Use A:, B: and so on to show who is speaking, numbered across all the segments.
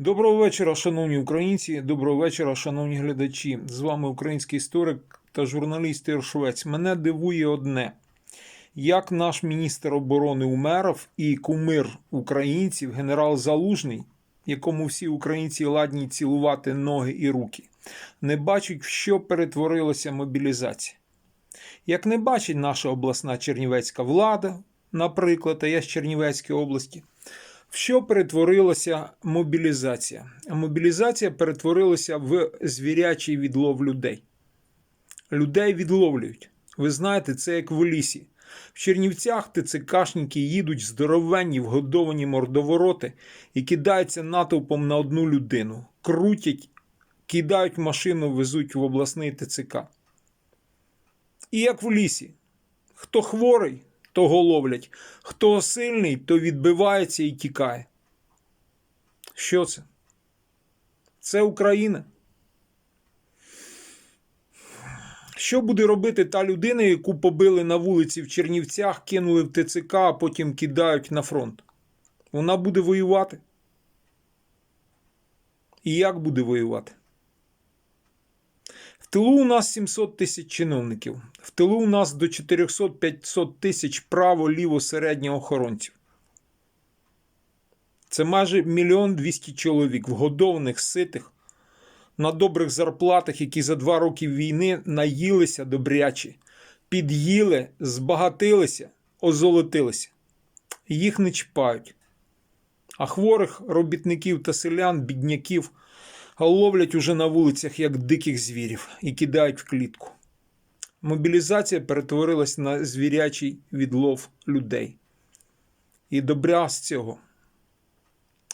A: Доброго вечора, шановні українці. Доброго вечора, шановні глядачі. З вами український історик та журналіст Ігор Швець. Мене дивує одне: як наш міністр оборони Умеров і кумир українців, генерал Залужний, якому всі українці ладні цілувати ноги і руки, не бачать, в що перетворилася мобілізація. Як не бачить наша обласна чернівецька влада, наприклад, а я з Чернівецької області, в що перетворилася мобілізація? Мобілізація перетворилася в звірячий відлов людей. Людей відловлюють. Ви знаєте, це як в лісі. В Чернівцях ТЦКшники їдуть здоровенні вгодовані мордовороти і кидаються натовпом на одну людину, крутять, кидають машину, везуть в обласний ТЦК. І як в лісі. Хто хворий, того ловлять. Хто сильний, то відбивається і тікає. Що це? Це Україна. Що буде робити та людина, яку побили на вулиці в Чернівцях, кинули в ТЦК, а потім кидають на фронт? Вона буде воювати. І як буде воювати? Тилу у нас 700 тисяч чиновників. В тилу у нас до 400-500 тисяч право, ліво, середнього охоронців. Це майже мільйон 200 чоловік, вгодованих, ситих, на добрих зарплатах, які за два роки війни наїлися добряче, під'їли, збагатилися, озолотилися. Їх не чіпають. А хворих робітників та селян, бідняків ловлять уже на вулицях як диких звірів і кидають в клітку. Мобілізація перетворилась на звірячий відлов людей. І добра з цього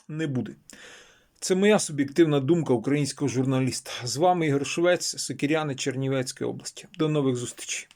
A: не буде. Це моя суб'єктивна думка українського журналіста. З вами Ігор Швець, Сокиряни Чернівецької області. До нових зустрічей.